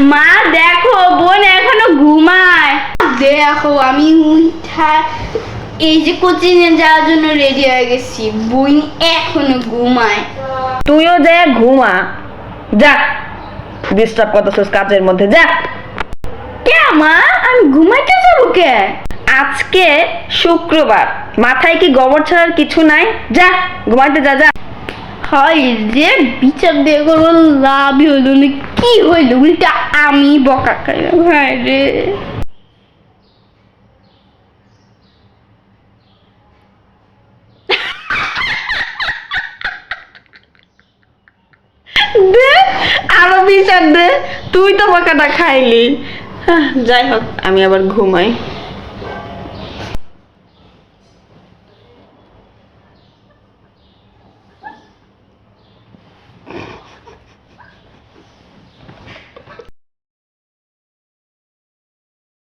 মা দেখো বোন এখনও ঘুমায়। দেখো আমি উঠা এই যে কোচিংয়ে যাওয়ার জন্য রেডি হয়ে গেছি। বোন এখনও ঘুমায়। তুইও যা ঘুমা। যা। ডিস্টার্ব করতেছিস কাজের মধ্যে যা। কে মা? আমি ঘুমাইতে যাব কে? আজকে শুক্রবার। মাথায় কি গোবর ছাড়ার কিছু নাই? যা ঘুমাইতে যা যা। হয় যে বিচার দিয়ে কোনো লাভই হইল না। কি হইল? উল্টা আমি বকা খাইলাম হায় রে। আরও বিচার দে। তুই তো বকাটা খাইলি। যাই হোক, আমি আবার ঘুমাই।